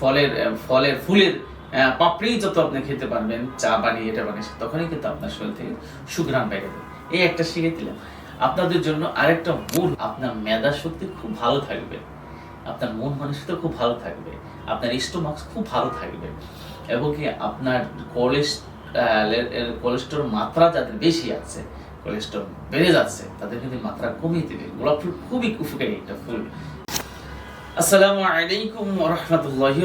ফলের ফলের, ফুলের পাপড়ি যত আপনি খেতে পারবেন, চা বানিয়ে এটা বানিয়ে, তখনই কিন্তু আপনার শরীর থেকে সুগ্রাম বেড়ে যাবে। এই একটা শিখে দিলাম। আপনাদের জন্য আরেকটা মূল, আপনার মেধা শক্তি খুব ভালো থাকবে। আপনার মন মানসিকতা খুব ভালো থাকবে। আপনার স্টোমাক্স খুব ভালো থাকবে। এবং কি আপনার কোলেস্ট্রল কোলেস্ট্রল মাত্রা যাদের বেশি আছে কোলেস্ট্রল বেড়ে যাচ্ছে, তাদের কিন্তু মাত্রা কমিয়ে দেবে। গোলাপ ফুল খুবই উপকারী একটা ফুল। আসসালামু আলাইকুম রাহমাতুল্লাহি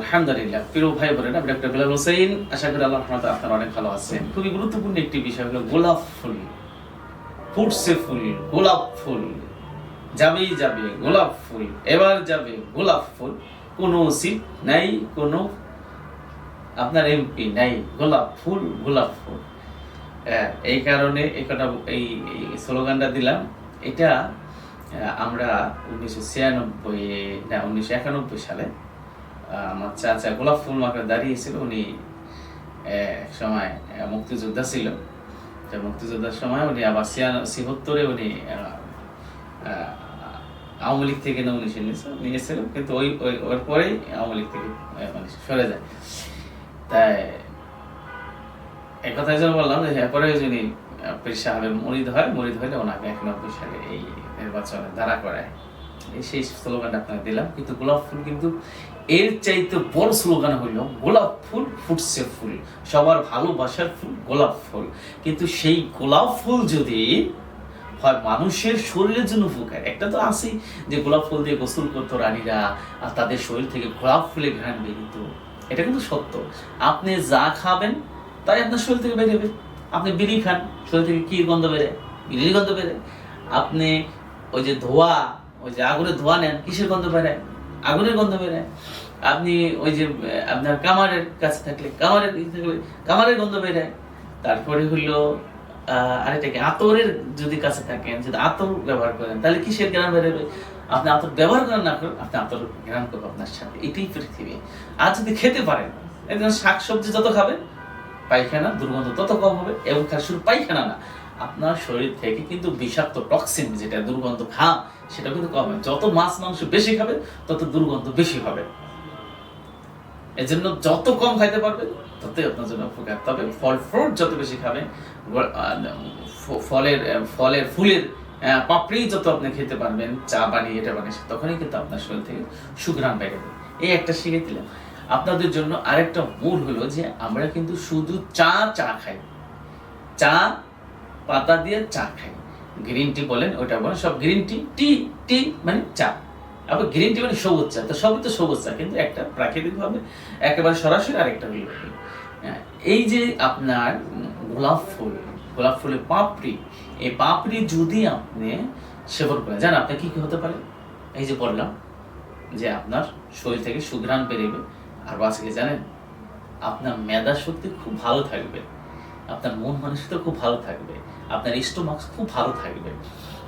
আলহামদুলিল্লাহ। প্রিয় ভাই বোনেরা আমি ডক্টর বিলাল হোসেন। আশা করি আল্লাহর রহমতে আপনারা অনেক ভালো আছেন। খুবই গুরুত্বপূর্ণ একটি বিষয় হলো গোলাপ ফুল। ফুটছে ফুল গোলাপ ফুল। যাবেই যাবে গোলাপ ফুল। এবার যাবে গোলাপ ফুল। কোনো সিট নাই কোনো আপনার এমপি নাই। গোলাপ ফুল গোলাপ ফুল। হ্যাঁ, এই কারণে এই কথা এই স্লোগানটা দিলাম। এটা আমরা উনিশশো ছিয়ানব্বই, না, উনিশশো একানব্বই সালে আমার চাচা গোলাপ ফুল মার্কেট দাঁড়িয়েছিল। উনি সময় মুক্তিযোদ্ধা ছিল। তো মুক্তিযোদ্ধার সময় উনি আবার ছিহত্তরে উনি আওয়ামী লীগ থেকে নমিনেশন নিয়েছিল। কিন্তু ওই ওই, ওর পরেই আওয়ামী লীগ থেকে মানে সরে যায়। তাই এক যেন বললাম যে, এরপরে যিনি পীর মরিদ হয়, মরিদ হলে ওনাকে একানব্বই সালে এই নির্বাচনে দাঁড়া করায়। এই সেই স্লোগানটা আপনাকে দিলাম, কিন্তু গোলাপ ফুল কিন্তু এর চাইতে বড় স্লোগান হইল, গোলাপ ফুল ফুটছে ফুল, সবার ভালোবাসার ফুল গোলাপ ফুল। কিন্তু সেই গোলাপ ফুল যদি হয়, মানুষের শরীরের জন্য উপকার। একটা তো আছেই যে গোলাপ ফুল দিয়ে গোসল করতো রানীরা, আর তাদের শরীর থেকে গোলাপ ফুলের ঘ্রাণ বেরিত এটা কিন্তু সত্য। আপনি যা খাবেন, তাই আপনার শরীর থেকে বেরোবে আপনি বিড়ি খান, শরীর থেকে কি গন্ধ বেরে বিড়ির গন্ধ বেরে আপনি ওই যে ধোয়া, ওই যে আগুনের ধোয়া নেন, কিসের গন্ধ বেরোয়? আগুনের গন্ধ বেরোয়। আপনি ওই যে, আপনার কামারের কাছে থাকলে, কামারের থাকলে কামারের গন্ধ বেরোয়। তারপরে হলো আরেকটা কি, আতরের যদি কাছে থাকেন, যদি আতর ব্যবহার করেন, তাহলে কিসের জ্ঞান বেরোবে? আপনি আতর ব্যবহার করেন না করেন আপনি আতর জ্ঞান করব আপনার সাথে এটাই পৃথিবী। আর যদি খেতে পারেন একদম শাক সবজি যত খাবেন পায়খানা, দুর্গন্ধ তত কম হবে এবং খালি শুধু পায়খানা না, আপনার শরীর থেকে কিন্তু বিষাক্ত টক্সিন যেটা দুর্গন্ধ ঘাম সেটা কিন্তু কম যত মাছ, মাংস বেশি খাবে, তত দুর্গন্ধ বেশি হবে। এজন্য যত কম খাইতে পারবেন ততই আপনার জন্য উপকার। তবে ফল ফ্রুট যত বেশি খাবেন ফলের ফলের, ফুলের পাপড়ি যত আপনি খেতে পারবেন, চা বানিয়ে এটা বানিয়ে, তখনই কিন্তু আপনার শরীর থেকে বেড়ে যাবে। এই একটা শিখে দিলাম। আপনাদের জন্য আরেকটা মূল হলো যে আমরা কিন্তু শুধু চা চা খাই। চা পাতা দিয়ে চা খাই। গ্রিন টি বলেন ওটা বলেন সব গ্রিন টি টি টি মানে চা। আবার গ্রিন টি মানে সবুজ চা তো সবই তো সবুজ চা কিন্তু একটা প্রাকৃতিক ভাবে একেবারে সরাসরি আরেকটা হইল হ্যাঁ, এই যে আপনার গোলাপ ফুল গোলাপ ফুলের পাপড়ি এই পাপড়ি যদি আপনি সেবন করেন জানেন আপনি কি কি হতে পারে? এই যে বললাম যে আপনার শরীর থেকে সুঘ্রাণ বেরোবে আর বাঁচলে জানেন, আপনার মেধা শক্তি খুব ভালো থাকবে। আপনার মন মানসিকতা খুব ভালো থাকবে। আপনার স্টোমাক্স খুব ভালো থাকবে।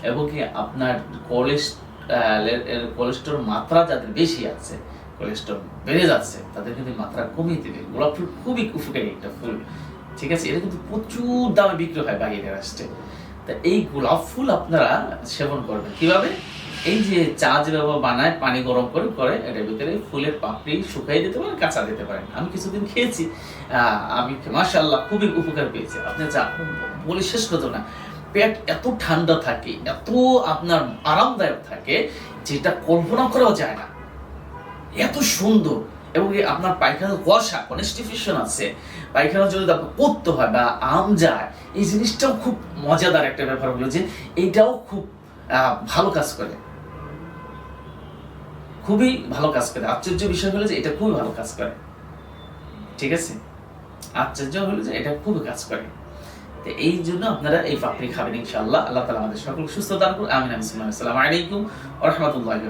এবং কি আপনার কোলেস্ট্রল কোলেস্ট্রল মাত্রা যাদের বেশি আছে, কোলেস্ট্রল বেড়ে যাচ্ছে, তাদের কিন্তু মাত্রা কমিয়ে দেবে। গোলাপ ফুল খুবই উপকারী একটা ফুল। ঠিক আছে? এটা কিন্তু প্রচুর দামে বিক্রি হয় বাইরে রাষ্ট্রে। তা এই গোলাপ ফুল আপনারা সেবন করবেন। কীভাবে? এই যে চা যে যেভাবে বানায়, পানি গরম করে করে এটার ভিতরে ফুলের পাপড়ি শুকাই দিতে পারেন, কাঁচা দিতে পারেন। আমি কিছুদিন খেয়েছি আমি মাশাআল্লাহ খুবই উপকার পেয়েছি। আপনি যা বলে শেষ করতো না। পেট এত ঠান্ডা থাকে, এত আপনার আরামদায়ক থাকে, যেটা কল্পনা করাও যায় না। এত সুন্দর। এবং আপনার পায়খানা কুয়াশা কনস্টিফিউশন আছে। পায়খানা যদি আপনার করতে হয় বা আম যায়, এই জিনিসটাও খুব মজাদার একটা ব্যাপার হলো যে, এইটাও খুব ভালো কাজ করে। খুবই ভালো কাজ করে। আশ্চর্য বিষয় হলো যে এটা খুবই ভালো কাজ করে। ঠিক আছে? আশ্চর্য হলো যে এটা খুবই কাজ করে। তো এই জন্য আপনারা এই পাপড়ি খাবেন ইনশাআল্লাহ। আল্লাহ তালা আমাদের সকল সুস্থ দান করুন আমিন আমি আসসালামু আলাইকুম রাহমাতুল্লাহি